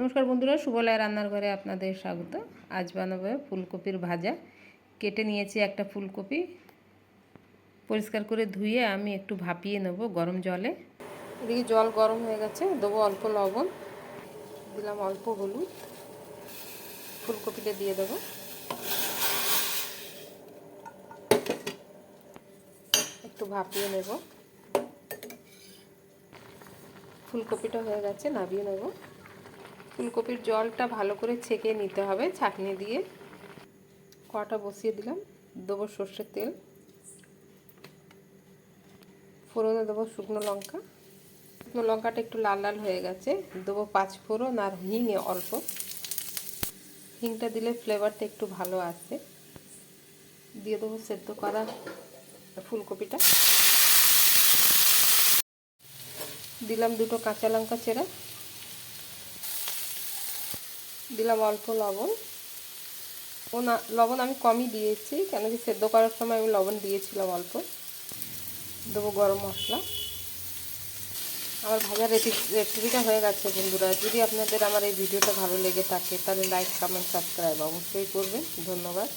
নমস্কার বন্ধুরা সুবলয় রান্নার ঘরে আপনাদের স্বাগত। আজ বানাবো ফুলকপির ভাজা। কেটে নিয়েছি একটা ফুলকপি। পরিষ্কার করে ধুয়ে আমি একটু ভাপিয়ে নেব গরম জলে। এদিকে জল গরম হয়ে গেছে, দেবো অল্প লবণ। দিলাম অল্প হলুদ। ফুলকপিটা দিয়ে দেবো। একটু ভাপিয়ে নেব। ফুলকপিটা হয়ে গেছে, নাবিয়ে নেব। ফুলকপির জলটা ভালো করে ছেঁকে নিতে হবে ছাঁকনি দিয়ে। কটা বসিয়ে দিলাম, দেবো সর্ষের তেল। ফোড়নে দেবো শুকনো লঙ্কা। শুকনো লঙ্কাটা একটু লাল লাল হয়ে গেছে, দেবো পাঁচ ফোড়ন আর হিঙে অল্প। হিংটা দিলে ফ্লেভারটা একটু ভালো আসে। দিয়ে দেবো সেদ্ধ করা ফুলকপিটা। দিলাম দুটো কাঁচা লঙ্কা চেরা। দিলাম অল্প লবণ। ও লবণ আমি কমই দিয়েছি কেন কি সেদ্ধ করার সময় আমি লবণ দিয়েছিলাম অল্প। দেবো গরম মশলা। আমার ভাজার রেসিপিটা হয়ে গেছে বন্ধুরা। যদি আপনাদের আমার এই ভিডিওটা ভালো লেগে থাকে, তাহলে লাইক কমেন্ট সাবস্ক্রাইব অবশ্যই করবেন। ধন্যবাদ।